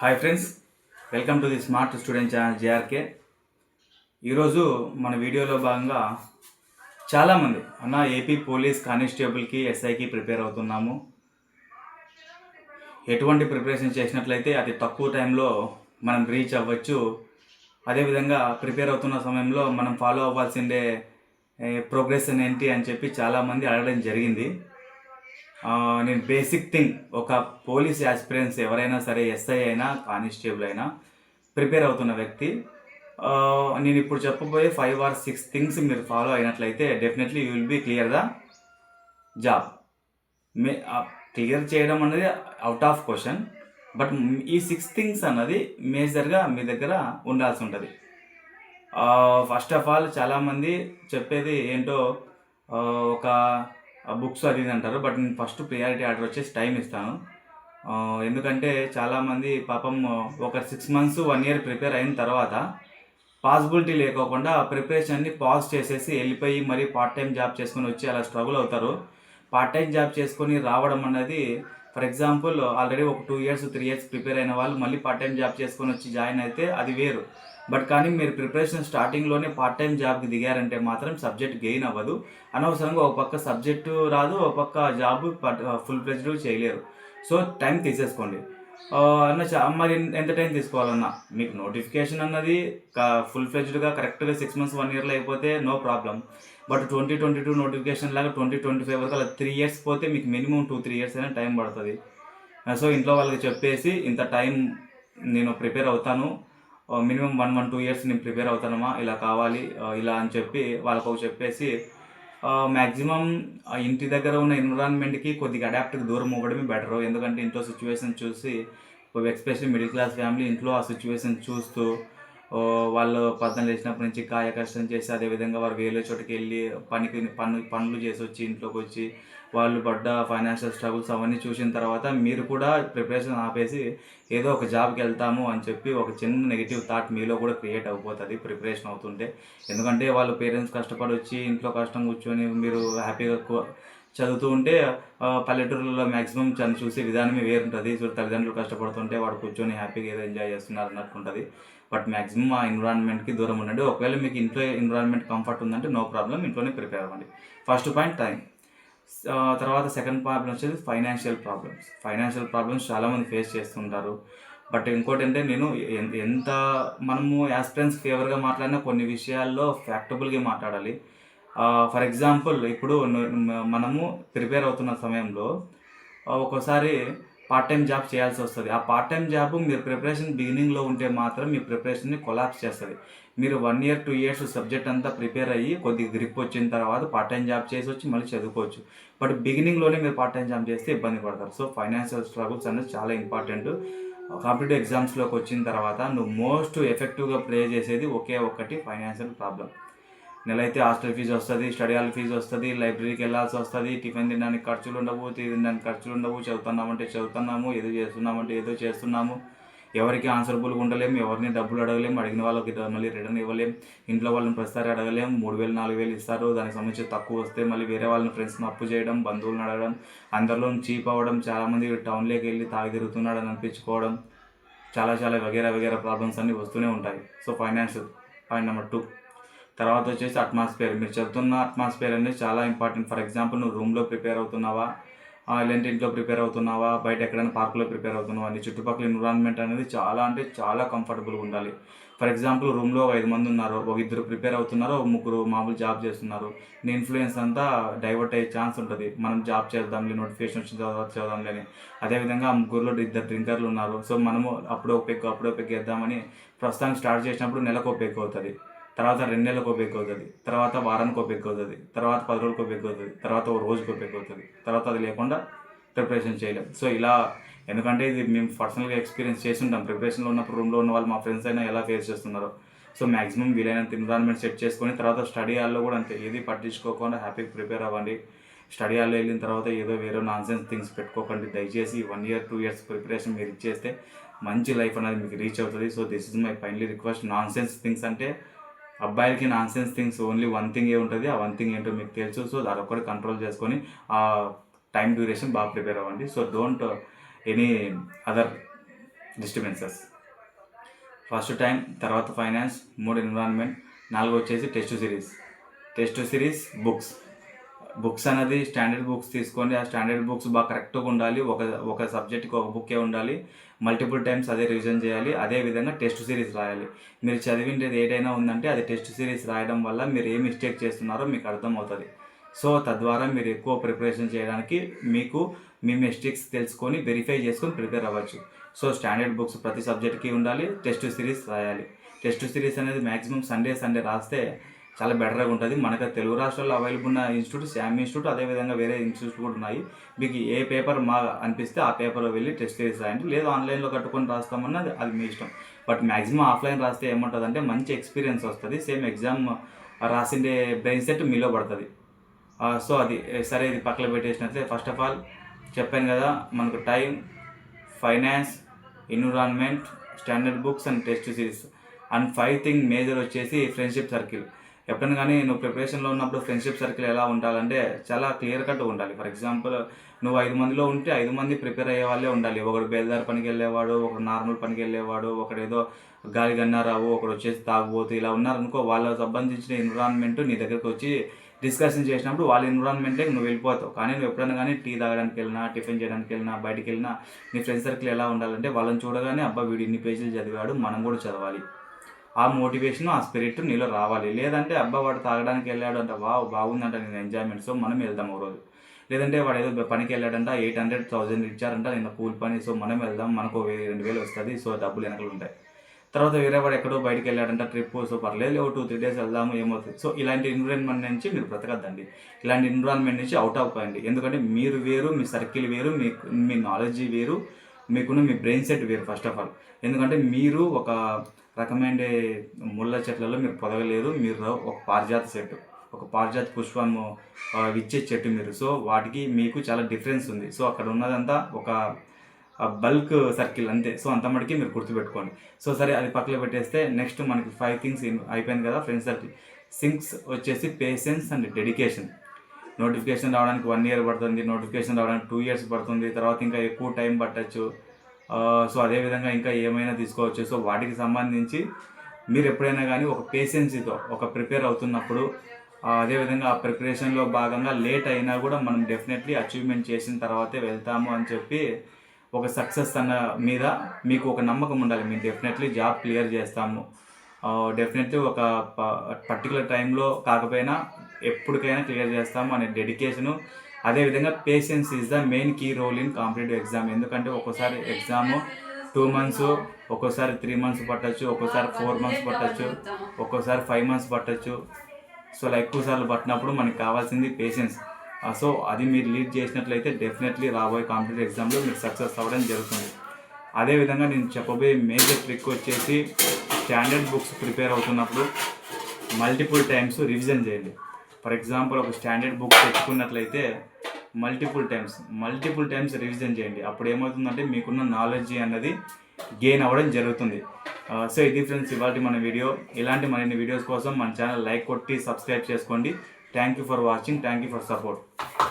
Hi friends welcome to the smart student channel J R K ఈరోజు మన వీడియోలో భాగంగా చాలామంది అన్న ఏపీ పోలీస్ కానిస్టేబుల్కి ఎస్ఐకి ప్రిపేర్ అవుతున్నాము. ఎటువంటి ప్రిపరేషన్ చేసినట్లయితే అతి తక్కువ టైంలో మనం రీచ్ అవ్వచ్చు. అదేవిధంగా ప్రిపేర్ అవుతున్న సమయంలో మనం ఫాలో అవ్వాల్సిందే ప్రోగ్రెస్ ఏంటి అని చెప్పి చాలామంది అడగడం జరిగింది. నేను బేసిక్ థింగ్ ఒక పోలీస్ యాస్పిరెన్స్ ఎవరైనా సరే ఎస్ఐ అయినా కానిస్టేబుల్ అయినా ప్రిపేర్ అవుతున్న వ్యక్తి నేను ఇప్పుడు చెప్పబోయే ఫైవ్ ఆర్ సిక్స్ థింగ్స్ మీరు ఫాలో అయినట్లయితే definitely you will be clear the job may clear చేయడం అనేది అవుట్ ఆఫ్ క్వశ్చన్ బట్ ఈ సిక్స్ థింగ్స్ అన్నది మేజర్గా మీ దగ్గర ఉండాల్సి ఉంటుంది. ఫస్ట్ ఆఫ్ ఆల్ చాలామంది చెప్పేది ఏంటో ఒక బుక్స్ అది ఇది అంటారు. బట్ నేను ఫస్ట్ ప్రియారిటీ ఆర్డర్ వచ్చేసి టైం ఇస్తాను. ఎందుకంటే చాలామంది పాపం ఒక six months one year prepare అయిన తర్వాత పాసిబిలిటీ లేకోకుండా ప్రిపరేషన్ని పాజ్ చేసేసి వెళ్ళిపోయి మరీ పార్ట్ టైం జాబ్ చేసుకొని వచ్చి అలా స్ట్రగుల్ అవుతారు. పార్ట్ టైం జాబ్ చేసుకొని రావడం అన్నది ఫర్ ఎగ్జాంపుల్ ఆల్రెడీ ఒక two years three years prepare అయిన వాళ్ళు మళ్ళీ పార్ట్ టైం జాబ్ చేసుకొని వచ్చి జాయిన్ అయితే అది వేరు. బట్ కానీ మీరు ప్రిపరేషన్ స్టార్టింగ్లోనే పార్ట్ టైం జాబ్కి దిగారంటే మాత్రం సబ్జెక్ట్ గెయిన్ అవ్వదు. అనవసరంగా ఒక పక్క సబ్జెక్టు రాదు ఒక పక్క జాబ్ ఫుల్ ఫ్లెజ్డ్ చేయలేరు. సో టైం తీసేసుకోండి. అన్న చా- మరి ఎంత టైం తీసుకోవాలన్నా? మీకు నోటిఫికేషన్ అన్నది ఫుల్ ఫ్లెజ్డ్గా కరెక్ట్గా సిక్స్ మంత్స్ వన్ ఇయర్లో అయిపోతే no problem but twenty twenty two notification లాగా ట్వంటీ ట్వంటీ ఫైవ్ వరకు అలా త్రీ ఇయర్స్ పోతే మీకు మినిమం టూ త్రీ ఇయర్స్ అయినా టైం పడుతుంది. సో ఇంట్లో వాళ్ళకి చెప్పేసి ఇంత టైం నేను ప్రిపేర్ అవుతాను. Minimum one one two years నేను ప్రిపేర్ అవుతానమ్మా ఇలా కావాలి ఇలా అని చెప్పి వాళ్ళకు ఒక చెప్పేసి మ్యాక్సిమం ఇంటి దగ్గర ఉన్న ఎన్విరాన్మెంట్కి కొద్దిగా అడాప్ట్కి దూరం అవ్వడమే బెటర్ ఎందుకంటే ఇంట్లో సిచ్యువేషన్ చూసి ఎక్స్పెషల్లీ మిడిల్ క్లాస్ ఫ్యామిలీ ఇంట్లో ఆ సిచ్యువేషన్ చూస్తూ వాళ్ళు పద్దం లేచినప్పటి నుంచి కాయ కష్టం చేసి అదేవిధంగా వారు వేరే చోటుకి వెళ్ళి పనికి పనులు పనులు చేసి వచ్చి ఇంట్లోకి వచ్చి వాళ్ళు పడ్డ ఫైనాన్షియల్ స్ట్రగుల్స్ అవన్నీ చూసిన తర్వాత మీరు కూడా ప్రిపరేషన్ ఆపేసి ఏదో ఒక జాబ్కి వెళ్తాము అని చెప్పి ఒక చిన్న నెగిటివ్ థాట్ మీలో కూడా క్రియేట్ అయిపోతుంది ప్రిపరేషన్ అవుతుంటే. ఎందుకంటే వాళ్ళు పేరెంట్స్ కష్టపడి వచ్చి ఇంట్లో కష్టం కూర్చొని మీరు హ్యాపీగా చదువుతూ ఉంటే పల్లెటూరులో మ్యాక్సిమం చని చూసే విధానమే వేరుంటుంది. సో తల్లిదండ్రులు కష్టపడుతుంటే వాడు కూర్చొని హ్యాపీగా ఏదో ఎంజాయ్ చేస్తున్నారు అన్నట్టు ఉంటుంది. బట్ మ్యాక్సిమం ఆ ఎన్విరాన్మెంట్కి దూరం ఉండండి. ఒకవేళ మీకు ఇంట్లో ఎన్విరాన్మెంట్ కంఫర్ట్ ఉందంటే నో ప్రాబ్లం ఇంట్లోనే ప్రిపేర్ అవ్వండి. First point time. తర్వాత సెకండ్ ప్రాబ్లం వచ్చేది ఫైనాన్షియల్ ప్రాబ్లమ్స్. ఫైనాన్షియల్ ప్రాబ్లమ్స్ చాలామంది ఫేస్ చేస్తుంటారు. బట్ ఇంకోటి అంటే నేను ఎంత మనము యాస్పిరెన్స్ ఫేవర్గా మాట్లాడినా కొన్ని విషయాల్లో ఫ్యాక్టబుల్గా మాట్లాడాలి. ఫర్ ఎగ్జాంపుల్ ఇప్పుడు మనము ప్రిపేర్ అవుతున్న సమయంలో ఒక్కోసారి పార్ట్ టైం జాబ్ చేయాల్సి వస్తుంది. ఆ పార్ట్ టైం జాబ్ మీరు ప్రిపరేషన్ బిగినింగ్లో ఉంటే మాత్రం మీ ప్రిపరేషన్ని కొలాప్స్ చేస్తుంది. మీరు one year two years subject అంతా ప్రిపేర్ అయ్యి కొద్దిగా గ్రిప్ వచ్చిన తర్వాత పార్ట్ టైం జాబ్ చేసి వచ్చి మళ్ళీ చదువుకోవచ్చు. బట్ బిగినింగ్లోనే మీరు పార్ట్ టైం జాబ్ చేస్తే ఇబ్బంది పడతారు. సో ఫైనాన్షియల్ స్ట్రగుల్స్ అనేది చాలా ఇంపార్టెంట్ కాంపిటేటివ్ ఎగ్జామ్స్లోకి వచ్చిన తర్వాత నువ్వు మోస్ట్ ఎఫెక్టివ్గా ప్లే చేసేది ఒకే ఒక్కటి ఫైనాన్షియల్ ప్రాబ్లం నెల అయితే హాస్టల్ ఫీజు వస్తుంది స్టడీ హాల్ ఫీజు వస్తుంది లైబ్రరీకి వెళ్ళాల్సి వస్తుంది టిఫిన్ తినడానికి ఖర్చులు ఉండవు తినడానికి ఖర్చులు ఉండవు చదువుతున్నామంటే చదువుతున్నాము ఏదో చేస్తున్నామంటే ఏదో చేస్తున్నాము. ఎవరికి ఆన్సర్బుల్గా ఉండలేము ఎవరిని డబ్బులు అడగలేము అడిగిన వాళ్ళకి మళ్ళీ రిటర్న్ ఇవ్వలేము ఇంట్లో వాళ్ళని ప్రతిసారి అడగలేము మూడు వేలు నాలుగు వేలు ఇస్తారు దానికి సంబంధించి తక్కువ వస్తే మళ్ళీ వేరే వాళ్ళని ఫ్రెండ్స్ని అప్పు చేయడం బంధువులను అడగడం అందరిలో చీప్ అవ్వడం చాలామంది టౌన్లోకి వెళ్ళి తాగి తిరుగుతున్నాడు అని అనిపించుకోవడం చాలా చాలా వగేరా వగేరా ప్రాబ్లమ్స్ అన్నీ వస్తూనే ఉంటాయి. So financial point number two. తర్వాత వచ్చేసి అట్మాస్ఫియర్ మీరు చెప్తున్న అట్మాస్ఫియర్ అనేది చాలా ఇంపార్టెంట్ ఫర్ ఎగ్జాంపుల్ నువ్వు రూమ్లో ప్రిపేర్ అవుతున్నావా? లేదంటే ఇంట్లో ప్రిపేర్ అవుతున్నావా? బయట ఎక్కడైనా పార్కులో ప్రిపేర్ అవుతున్నావా? నీ చుట్టుపక్కల ఎన్విరాన్మెంట్ అనేది చాలా అంటే చాలా కంఫర్టబుల్గా ఉండాలి. ఫర్ ఎగ్జాంపుల్ రూమ్లో ఒక ఐదు మంది ఉన్నారు. ఒక ఇద్దరు ప్రిపేర్ అవుతున్నారు. ఒక ముగ్గురు మామూలు జాబ్ చేస్తున్నారు. నీ ఇన్ఫ్లుయెన్స్ అంతా డైవర్ట్ అయ్యే ఛాన్స్ ఉంటుంది. మనం జాబ్ చేద్దాంలే నోటిఫికేషన్ వచ్చిన తర్వాత చేద్దాంలే అని అదేవిధంగా ఆ ముగ్గురులో ఇద్దరు డ్రింకర్లు ఉన్నారు. సో మనము అప్పుడో పెక్కు అప్పుడో పెక్కు వేద్దామని ప్రస్తుతానికి స్టార్ట్ చేసినప్పుడు నెలకు పెక్కు అవుతుంది. తర్వాత రెండు నెలలకు పెగ్గు అవుతుంది. తర్వాత వారానికి పెగ్గు అవుతుంది. తర్వాత పది రోజులకు పెగ్గు అవుతుంది. తర్వాత ఒక రోజుకు పెగ్గు అవుతుంది. తర్వాత అది లేకుండా ప్రిపరేషన్ చేయలేం. సో ఇలా ఎందుకంటే ఇది మేము పర్సనల్గా ఎక్స్పీరియన్స్ చేసి ఉంటాం ప్రిపరేషన్లో ఉన్నప్పుడు రూమ్లో ఉన్న వాళ్ళు మా ఫ్రెండ్స్ అయినా ఎలా ఫేస్ చేస్తున్నారో. సో మాక్సిమం వీలైనంత ఎన్విరాన్మెంట్ సెట్ చేసుకొని తర్వాత స్టడీ హాల్లో కూడా అంతే. ఏది పట్టించుకోకుండా హ్యాపీగా ప్రిపేర్ అవ్వండి. స్టడీ హాల్లో వెళ్ళిన తర్వాత ఏదో వేరే నాన్ సెన్స్ థింగ్స్ పెట్టుకోకండి. దయచేసి one year two years preparation మీరు ఇచ్చేస్తే మంచి లైఫ్ అనేది మీకు రీచ్ అవుతుంది. So this is my finally request. Nonsense things అంటే అబ్బాయిలకి nonsense things only one thing ఏ ఉంటుంది ఆ వన్ థింగ్ ఏంటో మీకు తెలుసు సో అదొక్కటి కంట్రోల్ చేసుకొని ఆ టైం డ్యూరేషన్ బాగా ప్రిపేర్ అవ్వండి. So don't any other disturbances first time తర్వాత ఫైనాన్స్ మూడు ఎన్విరాన్మెంట్ నాలుగు వచ్చేసి test series test series books books అనేది స్టాండర్డ్ బుక్స్ తీసుకొని ఆ స్టాండర్డ్ బుక్స్ బాగా కరెక్ట్గా ఉండాలి. ఒక ఒక సబ్జెక్ట్కి ఒక బుక్కే ఉండాలి. మల్టిపుల్ టైమ్స్ అదే రివిజన్ చేయాలి. అదే విధంగా టెస్ట్ సిరీస్ రాయాలి. మీరు చదివిండేది ఏదైనా ఉందంటే అది టెస్ట్ సిరీస్ రాయడం వల్ల మీరు ఏ మిస్టేక్ చేస్తున్నారో మీకు అర్థమవుతుంది. సో తద్వారా మీరు ఎక్కువ ప్రిపరేషన్ చేయడానికి మీకు మీ మిస్టేక్స్ తెలుసుకొని వెరిఫై చేసుకొని ప్రిపేర్ అవ్వచ్చు. సో స్టాండర్డ్ బుక్స్ ప్రతి సబ్జెక్ట్కి ఉండాలి. టెస్ట్ సిరీస్ రాయాలి. టెస్ట్ సిరీస్ అనేది మ్యాక్సిమం సండే సండే రాస్తే చాలా బెటర్గా ఉంటుంది. మనకు తెలుగు రాష్ట్రాల్లో అవైలబుల్ ఉన్న ఇన్స్టిట్యూట్ శామ్ ఇన్స్టిట్యూట్ అదేవిధంగా వేరే ఇన్స్టిట్యూట్ కూడా ఉన్నాయి. మీకు ఏ పేపర్ మా అనిపిస్తే ఆ పేపర్లో వెళ్ళి టెస్ట్ సిరీస్ రాయండి లేదు ఆన్లైన్లో కట్టుకొని రాస్తామన్నా అది- అది మీ ఇష్టం. బట్ మ్యాక్సిమం ఆఫ్లైన్ రాస్తే ఏముంటుందంటే మంచి ఎక్స్పీరియన్స్ వస్తుంది. సేమ్ ఎగ్జామ్ రాసిండే బ్రెయిన్ సెట్ మీలో పడుతుంది. సో అది సరే ఇది పక్కన పెట్టేసినట్లే. ఫస్ట్ ఆఫ్ ఆల్ చెప్పాను కదా మనకు time finance environment standard books and test series and five thing major వచ్చేసి ఫ్రెండ్షిప్ సర్కిల్ ఎప్పుడైనా కానీ నువ్వు ప్రిపరేషన్లో ఉన్నప్పుడు ఫ్రెండ్షిప్ సర్కిల్ ఎలా ఉండాలంటే చాలా క్లియర్ కట్ ఉండాలి. ఫర్ ఎగ్జాంపుల్ నువ్వు ఐదు మందిలో ఉంటే ఐదు మంది ప్రిపేర్ అయ్యే వాళ్ళే ఉండాలి. ఒకడు బేల్దార్ పనికి వెళ్ళేవాడు ఒకడు నార్మల్ పనికి వెళ్ళేవాడు ఒకడు ఏదో గాలి గన్నారావు ఒకడు వచ్చేసి తాగుబోతు ఇలా ఉన్నారనుకో వాళ్ళకి సంబంధించిన ఎన్విరాన్మెంట్ నీ దగ్గరకు వచ్చి డిస్కషన్ చేసినప్పుడు వాళ్ళ ఎన్విరాన్మెంటే నువ్వు వెళ్ళిపోతావు. కానీ నువ్వు ఎప్పుడైనా కానీ టీ తాగడానికి వెళ్ళినా టిఫిన్ చేయడానికి వెళ్ళినా బయటికి వెళ్ళినా నీ ఫ్రెండ్స్ సర్కిల్ ఎలా ఉండాలంటే వాళ్ళని చూడగానే అబ్బా వీడు ఇన్ని పేజీలు చదివాడు మనం కూడా చదవాలి. ఆ మోటివేషన్ ఆ స్పిరిట్ నీలో రావాలి. లేదంటే అబ్బా వాడు తాగడానికి వెళ్ళాడు అంటే వావ్ బాగుందంట నేను ఎంజాయ్మెంట్ సో మనం వెళ్దాం ఒక రోజు. లేదంటే వాడు ఏదో పనికి వెళ్ళాడంట ఎయిట్ హండ్రెడ్ థౌసండ్ ఇచ్చారంట నిన్న కూల్ పని సో మనం వెళ్దాం మనకు రెండు వేలు వస్తుంది సో డబ్బులు వెనకలు ఉంటాయి. తర్వాత వేరే వాడు ఎక్కడో బయటికి వెళ్ళాడంట ట్రిప్ సో పర్లేదు ఓ టూ త్రీ డేస్ వెళ్దాము ఏమవుతుంది? సో ఇలాంటి ఎన్విరాన్మెంట్ నుంచి మీరు బ్రతకద్దండి. ఇలాంటి ఎన్విరాన్మెంట్ నుంచి అవుట్ అవ్వండి ఎందుకంటే మీరు వేరు మీ సర్కిల్ వేరు మీ మీ నాలెడ్జ్ వేరు మీకున్న మీ బ్రెయిన్ సెట్ వేరు ఫస్ట్ ఆఫ్ ఆల్ ఎందుకంటే మీరు ఒక రకమైన ముళ్ళ చెట్లలో మీరు పొదగలేదు మీరు ఒక పారిజాత చెట్టు ఒక పారిజాత పుష్పము ఇచ్చే చెట్టు మీరు. సో వాటికి మీకు చాలా డిఫరెన్స్ ఉంది. సో అక్కడ ఉన్నదంతా ఒక బల్క్ సర్కిల్ అంతే. సో అంత మటుకి మీరు గుర్తుపెట్టుకోండి. సో సరే అది పక్కన పెట్టేస్తే నెక్స్ట్ మనకి ఫైవ్ థింగ్స్ అయిపోయింది కదా ఫ్రెండ్స్ సర్కిల్ సింక్స్ వచ్చేసి పేషెన్స్ అండ్ డెడికేషన్ నోటిఫికేషన్ రావడానికి వన్ ఇయర్ పడుతుంది నోటిఫికేషన్ రావడానికి టూ ఇయర్స్ పడుతుంది తర్వాత ఇంకా ఎక్కువ టైం పట్టచ్చు. సో అదేవిధంగా ఇంకా ఏమైనా తీసుకోవచ్చు. సో వాటికి సంబంధించి మీరు ఎప్పుడైనా కానీ ఒక పేషెన్సీతో ఒక ప్రిపేర్ అవుతున్నప్పుడు అదేవిధంగా ఆ ప్రిపరేషన్లో భాగంగా లేట్ అయినా కూడా మనం డెఫినెట్లీ అచీవ్మెంట్ చేసిన తర్వాతే వెళ్తాము అని చెప్పి ఒక సక్సెస్ అన్న మీద మీకు ఒక నమ్మకం ఉండాలి. మేము డెఫినెట్లీ జాబ్ క్లియర్ చేస్తాము. డెఫినెట్లీ ఒక పర్టికులర్ టైంలో కాకపోయినా ఎప్పటికైనా క్లియర్ చేస్తాము అనే డెడికేషను అదేవిధంగా patience is the main key role in competitive exam ఎందుకంటే ఒక్కోసారి ఎగ్జామ్ టూ మంత్స్ ఒక్కోసారి త్రీ మంత్స్ పట్టచ్చు ఒక్కోసారి ఫోర్ మంత్స్ పట్టచ్చు ఒక్కోసారి ఫైవ్ మంత్స్ పట్టచ్చు. సో అలా ఎక్కువ సార్లు పట్టినప్పుడు మనకి కావాల్సింది పేషెన్స్ సో uh, అది మీరు లీడ్ చేసినట్లయితే డెఫినెట్లీ రాబోయే కాంపిటేటివ్ ఎగ్జామ్లో మీరు సక్సెస్ అవ్వడం జరుగుతుంది. అదేవిధంగా నేను చెప్పబోయే మేజర్ ట్రిక్ వచ్చేసి స్టాండర్డ్ బుక్స్ ప్రిపేర్ అవుతున్నప్పుడు మల్టిపుల్ టైమ్స్ రివిజన్ చేయండి. ఫర్ ఎగ్జాంపుల్ ఒక standard book తెచ్చుకున్నట్లయితే multiple times multiple times revision చేయండి. అప్పుడు ఏమవుతుందంటే మీకున్న నాలెడ్జ్ అన్నది గెయిన్ అవ్వడం జరుగుతుంది. సో ఇది ఫ్రెండ్స్ ఇవాళ మన వీడియో. ఇలాంటి మరిన్ని వీడియోస్ కోసం మన ఛానల్ లైక్ కొట్టి సబ్స్క్రైబ్ చేసుకోండి. Thank you for watching thank you for support